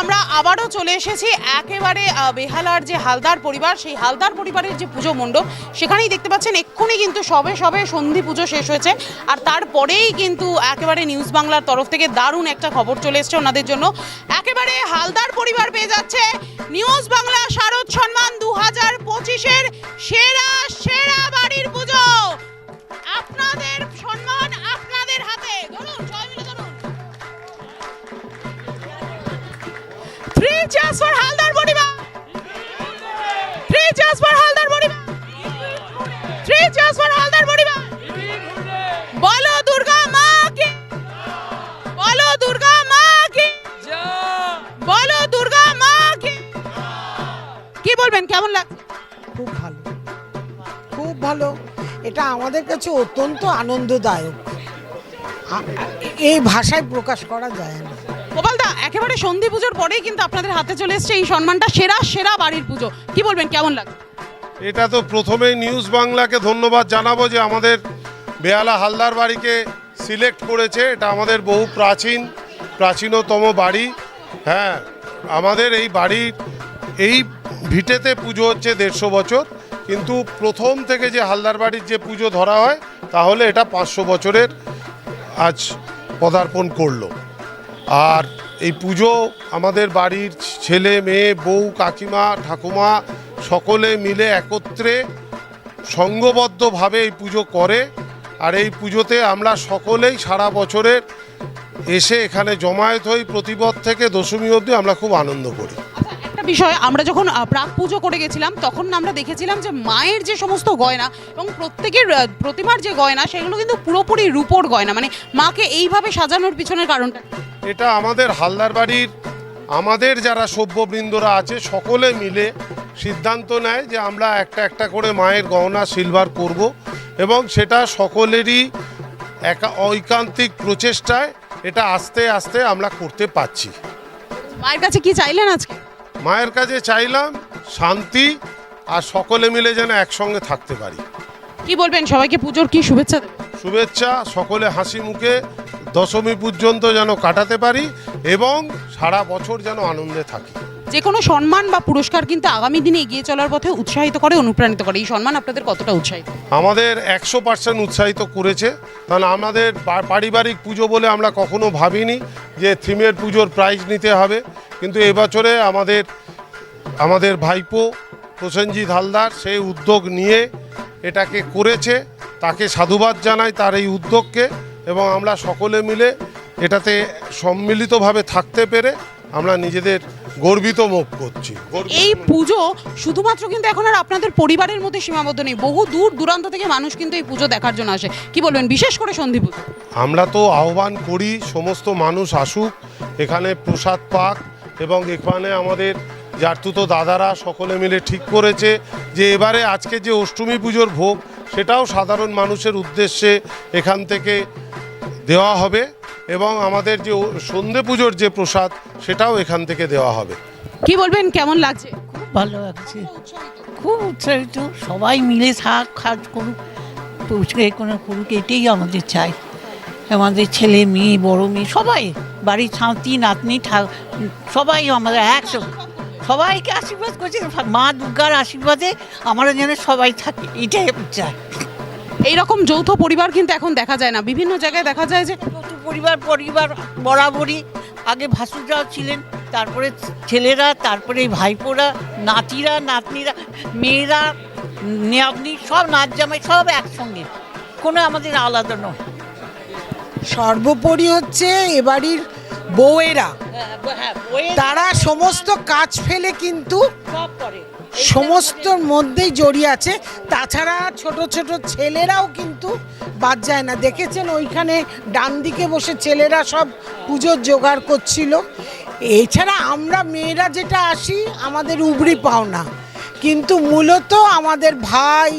আমরা আবারও চলে এসেছি। একেবারে বেহালার যে হালদার পরিবার, সেই হালদার পরিবারের যে পুজো মণ্ডপ, সেখানেই দেখতে পাচ্ছেন এক্ষুনি কিন্তু সবে সবে সন্ধি পুজো শেষ হয়েছে। আর তারপরেই কিন্তু একেবারে নিউজ বাংলার তরফ থেকে দারুণ একটা খবর চলে এসছে ওনাদের জন্য। একেবারে হালদার পরিবার পেয়ে যাচ্ছে নিউজ বাংলা শারদ সম্মান দু হাজার পঁচিশের সেরা সেরা বাড়ির পুজো। আপনাদের সম্মান থ্রি চার্জ ফর হালদার পরিবার থ্রি চার্জ ফর হালদার পরিবার থ্রি চার্জ ফর হালদার পরিবার বলো দুর্গা মা কি বলো দুর্গা মা কি বলো দুর্গা মা কি কি বলবেন? কেমন লাগছে খুব ভালো। খুব ভালো। এটা আমাদের কাছে অত্যন্ত আনন্দদায়ক। এই ভাষায় প্রকাশ করা যায় না। গোপালদা, একেবারে সন্ধি পুজোর পরেই কিন্তু আপনাদের হাতে চলে এসছে এই সম্মানটা, সেরা সেরা বাড়ির পুজো। কি বলবেন, কেমন লাগছে? এটা তো প্রথমেই নিউজ বাংলাকে ধন্যবাদ জানাব যে আমাদের বেহালা হালদার বাড়িকে সিলেক্ট করেছে। এটা আমাদের বহু প্রাচীন, প্রাচীনতম বাড়ি। হ্যাঁ আমাদের এই বাড়ির এই ভিটেতে পুজো হচ্ছে দেড়শো বছর। কিন্তু প্রথম থেকে যে হালদার বাড়ির যে পুজো ধরা হয়, তাহলে এটা পাঁচশো বছরের আজ পদার্পণ করল। আর এই পুজো আমাদের বাড়ির ছেলে, মেয়ে, বউ, কাকিমা, ঠাকুমা সকলে মিলে একত্রে সঙ্গবদ্ধভাবে এই পুজো করে। আর এই পুজোতে আমরা সকলেই সারা বছরের এসে এখানে জমায়েত হই। প্রতিপদ থেকে দশমী অবধি আমরা খুব আনন্দ করি। বিষয় আমরা যখন প্রাক পুজো করে গেছিলাম তখন আমরা দেখেছিলাম যে মায়ের যে সমস্ত গয়না এবং প্রত্যেকের প্রতিমার যে গয়না সেগুলো কিন্তু পুরোপুরি রূপোর গয়না। মানে মাকে এইভাবে সাজানোর পিছনের কারণটা এটা আমাদের হালদার বাড়ির আমাদের যারা সভ্যবৃন্দরা আছে সকলে মিলে সিদ্ধান্ত নেয় যে আমরা একটা একটা করে মায়ের গহনা সিলভার করব এবং সেটা সকলেরই একা ঐকান্তিক প্রচেষ্টায় এটা আস্তে আস্তে আমরা করতে পারছি। মায়ের কাছে কি চাইলেন আজকে? মায়ের কাছে চাইলাম শান্তি আর সকলে মিলে যেন একসঙ্গে থাকতে পারি। কি বলবেন? সবাইকে পুজোর কি শুভেচ্ছা দেবেন? শুভেচ্ছা সকলে হাসি মুখে দশমী পর্যন্ত যেন কাটাতে পারি এবং সারা বছর যেন আনন্দে থাকি। যে কোনো সম্মান বা পুরস্কার কিন্তু আগামী দিনে এগিয়ে চলার পথে উৎসাহিত করে অনুপ্রাণিত করে। এই সম্মান আপনাদের কতটা উৎসাহিত? আমাদের একশো পার্সেন্ট উৎসাহিত করেছে। কারণ আমাদের পারিবারিক পুজো বলে আমরা কখনো ভাবিনি। যে থিমের পুজোর প্রাইজ নিতে হবে। কিন্তু এবছরে আমাদের আমাদের ভাইপো প্রসেনজিৎ হালদার সেই উদ্যোগ নিয়ে এটাকে করেছে। তাকে সাধুবাদ জানাই তার এই উদ্যোগকে এবং আমরা সকলে মিলে এটাতে সম্মিলিতভাবে থাকতে পেরে আমরা নিজেদের গর্বিত মুখ করছি। এই পুজো শুধুমাত্র কিন্তু এখন আর আপনাদের পরিবারের মধ্যে সীমাবদ্ধ নেই। বহু দূর দূরান্ত থেকে মানুষ কিন্তু এই পুজো দেখার জন্য আসে। কি বলবেন? বিশেষ করে সন্ধি পুজো। আমরা তো আহ্বান করি সমস্ত মানুষ আসুক এখানে প্রসাদ পাক এবং এখানে আমাদের জারতুতো দাদারা সকলে মিলে ঠিক করেছে যে এবারে আজকে যে অষ্টমী পুজোর ভোগ সেটাও সাধারণ মানুষের উদ্দেশ্যে এখান থেকে দেওয়া হবে। এবং আমাদের যে সন্ধে পুজোর যে প্রসাদ সেটাও এখান থেকে দেওয়া হবে। কি বলবেন? কেমন লাগছে? খুব ভালো লাগছে। খুব উৎসাহিত। সবাই মিলে থাক কাজ করুক পৌঁছে কোনো করুক এটাই আমাদের চাই। আমাদের ছেলে মেয়ে বড় মেয়ে সবাই বাড়ির শান্তি নাতনি সবাই আমাদের একশো সবাইকে আশীর্বাদ করছে। মা দুর্গার আশীর্বাদে আমরা যেন সবাই থাকি এটাই চাই। এই রকম যৌথ পরিবার কিন্তু এখন দেখা যায় না। বিভিন্ন জায়গায় দেখা যায় যে যৌথ পরিবার পরিবার বরাবরই। আগে ভাসুররাও ছিলেন তারপরে ছেলেরা তারপরে ভাইপোরা নাতিরা নাতনিরা মেয়েরা নাতনি সব নাচ জামাই সব একসঙ্গে। কোনো আমাদের আলাদা নয়। সর্বোপরি হচ্ছে এবাড়ির বউয়েরা। তারা সমস্ত কাজ ফেলে কিন্তু সব করে। সমস্তর মধ্যেই জড়িয়ে আছে। তাছাড়া ছোট ছোট ছেলেরাও কিন্তু বাদ যায় না। দেখেছেন ওইখানে ডান দিকে বসে ছেলেরা সব পুজোর জোগাড় করছিল। এছাড়া আমরা মেয়েরা যেটা আসি, আমাদের উবরি পাওনা। কিন্তু মূলত আমাদের ভাই,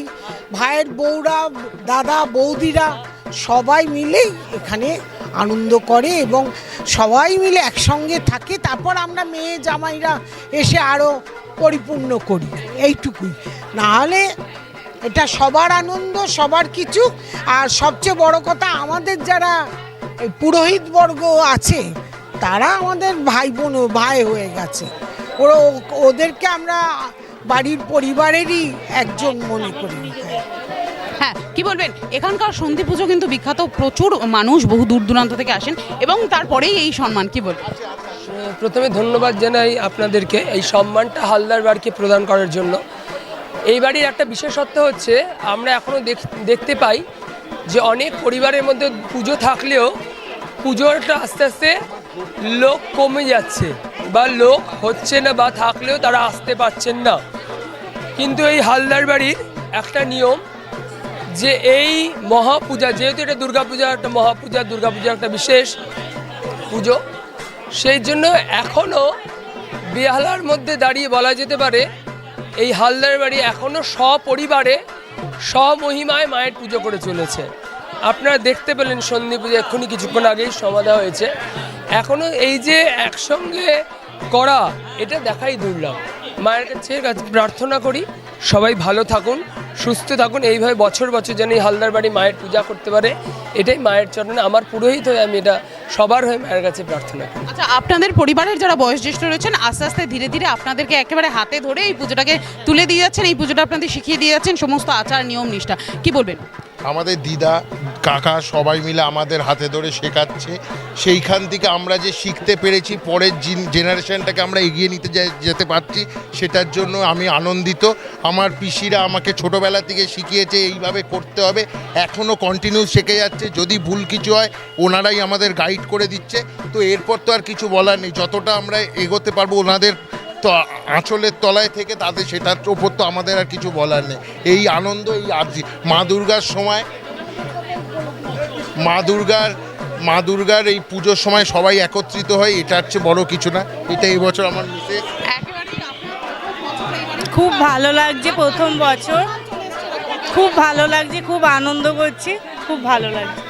ভাইয়ের বউরা, দাদা, বৌদিরা সবাই মিলেই এখানে আনন্দ করে এবং সবাই মিলে একসঙ্গে থাকে। তারপর আমরা মেয়ে জামাইরা এসে আরও পরিপূর্ণ করি, এইটুকুই। নাহলে এটা সবার আনন্দ, সবার কিছু, আর সবচেয়ে বড় কথা, আমাদের যারা পুরোহিতবর্গ পুরোহিত বর্গ আছে, তারা আমাদের ভাই বোন ভাই হয়ে গেছে। ওরা ওদেরকে আমরা বাড়ির পরিবারেরই একজন মনে করি। হ্যাঁ কি বলবেন? এখানকার সন্ধি পুজো কিন্তু বিখ্যাত। প্রচুর মানুষ বহু দূর দূরান্ত থেকে আসেন এবং তারপরেই এই সম্মান, কি বলবেন? প্রথমে ধন্যবাদ জানাই আপনাদেরকে এই সম্মানটা হালদার বাড়িকে প্রদান করার জন্য। এই বাড়ির একটা বিশেষত্ব হচ্ছে, আমরা এখনও দেখতে পাই যে অনেক পরিবারের মধ্যে পুজো থাকলেও পুজোটা আস্তে আস্তে লোক কমে যাচ্ছে বা লোক হচ্ছে না বা থাকলেও তারা আসতে পারছেন না। কিন্তু এই হালদার বাড়ির একটা নিয়ম যে এই মহাপূজা, যেহেতু এটা দুর্গাপূজা, একটা মহাপূজা দুর্গাপূজা একটা বিশেষ পুজো, সেই জন্য এখনও বেহালার মধ্যে দাঁড়িয়ে বলা যেতে পারে, এই হালদার বাড়ি এখনও সপরিবারে স্বমহিমায় মায়ের পুজো করে চলেছে। আপনারা দেখতে পেলেন সন্ধি পুজো, এক্ষুনি কিছুক্ষণ আগেই সমাধা হয়েছে। এখনও এই যে একসঙ্গে করা, এটা দেখাই দুর্লভ। মায়ের কাছে কাছে প্রার্থনা করি সবাই ভালো থাকুন, সুস্থ থাকুন। এইভাবে বছর বছর যেন এই হালদার বাড়ি মায়ের পূজা করতে পারে, এটাই মায়ের চরণে আমার পুরোহিত হয়ে আমি এটা সবার হয়ে মায়ের কাছে প্রার্থনা করি। আচ্ছা আপনাদের পরিবারের যারা বয়োজ্যেষ্ঠ রয়েছেন, আস্তে আস্তে ধীরে ধীরে আপনাদেরকে একেবারে হাতে ধরে এই পুজোটাকে তুলে দিয়ে যাচ্ছেন, এই পুজোটা আপনাদের শিখিয়ে দিয়ে যাচ্ছেন, সমস্ত আচার, নিয়ম, নিষ্ঠা। কি বলবেন? আমাদের দিদা, কাকা সবাই মিলে আমাদের হাতে ধরে শেখাচ্ছে। সেইখান থেকে আমরা যে শিখতে পেরেছি, পরের জেনারেশনটাকে আমরা এগিয়ে নিতে যেতে পারছি, সেটার জন্য আমি আনন্দিত। আমার পিসিরা আমাকে ছোটোবেলা থেকে শিখিয়েছে, এইভাবে করতে হবে। এখনও কন্টিনিউ শিখে যাচ্ছে। যদি ভুল কিছু হয়, ওনারাই আমাদের গাইড করে দিচ্ছে। তো এরপর তো আর কিছু বলার নেই। যতটা আমরা এগোতে পারব, ওনাদের আঁচলের তলায় থেকে তাদের সেটার ওপর তো আমাদের আর কিছু বলার নেই। এই আনন্দ এই আজ মা দুর্গার সময় মা দুর্গার মা দুর্গার এই পুজোর সময় সবাই একত্রিত হয় এটা হচ্ছে বড় কিছু না। এটা এই বছর আমার মিসে খুব ভালো লাগছে প্রথম বছর। খুব ভালো লাগছে খুব আনন্দ করছি খুব ভালো লাগছে।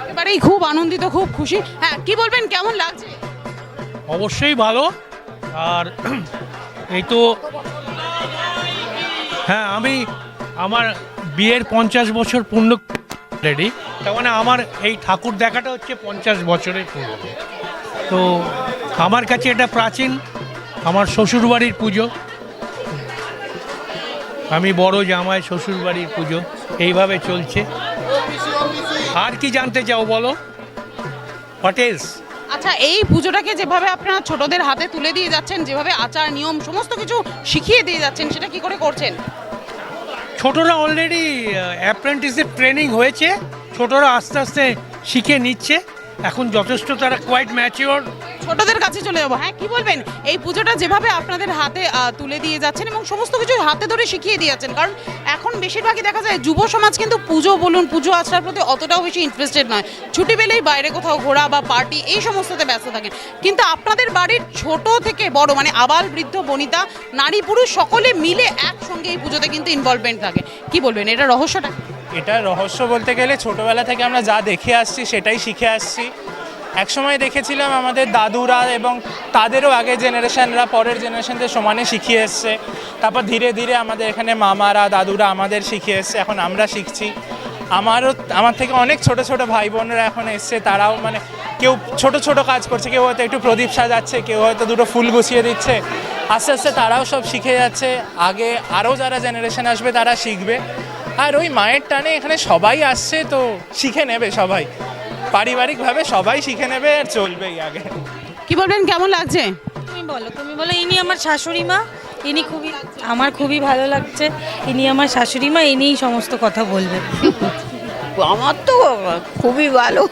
একেবারেই খুব আনন্দিত খুব খুশি। হ্যাঁ কি বলবেন? কেমন লাগছে? অবশ্যই ভালো। আর এই তো হ্যাঁ আমি আমার বিয়ের পঞ্চাশ বছর পূর্ণ রেডি তার মানে আমার এই ঠাকুর দেখাটা হচ্ছে পঞ্চাশ বছরের পূর্ণ। তো আমার কাছে এটা প্রাচীন, আমার শ্বশুরবাড়ির পুজো। আমি বড় জামাই, শ্বশুরবাড়ির পুজো। এইভাবে চলছে। আর কি জানতে চাও বলো? হোয়াট এলস আচ্ছা এই পুজোটাকে যেভাবে আপনারা ছোটদের হাতে তুলে দিয়ে যাচ্ছেন, যেভাবে আচার, নিয়ম, সমস্ত কিছু শিখিয়ে দিয়ে যাচ্ছেন, সেটা কি করে করছেন? ছোটরা অলরেডি অ্যাপ্রেন্টিসের ট্রেনিং হয়েছে। ছোটরা আস্তে আস্তে শিখে নিচ্ছে। এখন যথেষ্ট তারা কোয়াইট ম্যাচিওর ছোটদের কাছে চলে যাব। হ্যাঁ কি বলবেন? এই পুজোটা যেভাবে আপনাদের হাতে তুলে দিয়ে যাচ্ছেন এবং সমস্ত কিছু হাতে ধরে শিখিয়ে দিয়ে যাচ্ছেন, কারণ এখন বেশিরভাগই দেখা যায় যুব সমাজ কিন্তু পুজো বলুন, পুজো আচার প্রতি অতটাও বেশি ইন্টারেস্টেড নয়। ছুটি পেলেই বাইরে কোথাও ঘোরা বা পার্টি এই সমস্ততে ব্যস্ত থাকেন। কিন্তু আপনাদের বাড়ির ছোট থেকে বড় মানে আবাল, বৃদ্ধ, বনিতা, নারী, পুরুষ, সকলে মিলে একসঙ্গে এই পুজোতে কিন্তু ইনভলভমেন্ট থাকে। কি বলবেন? এটা রহস্যটা? এটা রহস্য বলতে গেলে ছোটবেলা থেকে আমরা যা দেখে আসছি, সেটাই শিখে আসছি। একসময় দেখেছিলাম আমাদের দাদুরা এবং তাদেরও আগে জেনারেশানরা পরের জেনারেশনদের সমানে শিখিয়ে এসছে। তারপর ধীরে ধীরে আমাদের এখানে মামারা, দাদুরা আমাদের শিখিয়ে এসছে, এখন আমরা শিখছি। আমারও, আমার থেকে অনেক ছোট ছোট ভাই বোনরা এখন এসছে, তারাও মানে কেউ ছোট ছোট কাজ করছে, কেউ হয়তো একটু প্রদীপ সাজাচ্ছে, কেউ হয়তো দুটো ফুল গুছিয়ে দিচ্ছে। আস্তে আস্তে তারাও সব শিখে যাচ্ছে। আগে আরও যারা জেনারেশন আসবে, তারা শিখবে। আর ওই মায়ের টানে এখানে সবাই আসছে তো শিখে নেবে সবাই। পারিবারিকভাবে সবাই শিখে নেবে আর চলবেই আগে। কি বলবেন? কেমন লাগছে? তুমি বলো তুমি বলো ইনি আমার শাশুড়ি মা ইনি খুবই আমার খুবই ভালো লাগছে। ইনি আমার শাশুড়ি মা ইনিই সমস্ত কথা বলবে। আমার তো খুবই ভালো।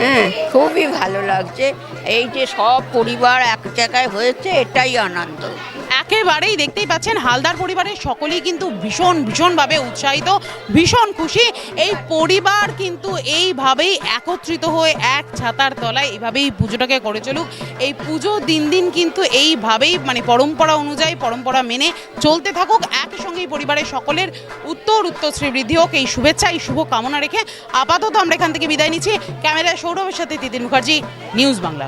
হ্যাঁ খুবই ভালো লাগছে। এই যে সব পরিবার এক জায়গায় হয়েছে, এটাই আনন্দ। একেবারেই দেখতেই পাচ্ছেন, হালদার পরিবারের সকলেই কিন্তু ভীষণ, ভীষণভাবে উৎসাহিত, ভীষণ খুশি। এই পরিবার কিন্তু এইভাবেই একত্রিত হয়ে এক ছাতার তলায় এইভাবেই পুজোটাকে করে চলুক। এই পুজো দিন দিন কিন্তু এইভাবেই মানে পরম্পরা অনুযায়ী, পরম্পরা মেনে চলতে থাকুক। একই সঙ্গে পরিবারের সকলের উত্তর উত্তর শ্রীবৃদ্ধি হোক। এই শুভেচ্ছা, এই শুভ কামনা রেখে আপাতত আমরা এখান থেকে বিদায় নিচ্ছি। ক্যামেরায় সৌরভের সাথে তিতির মুখার্জি, নিউজ বাংলা।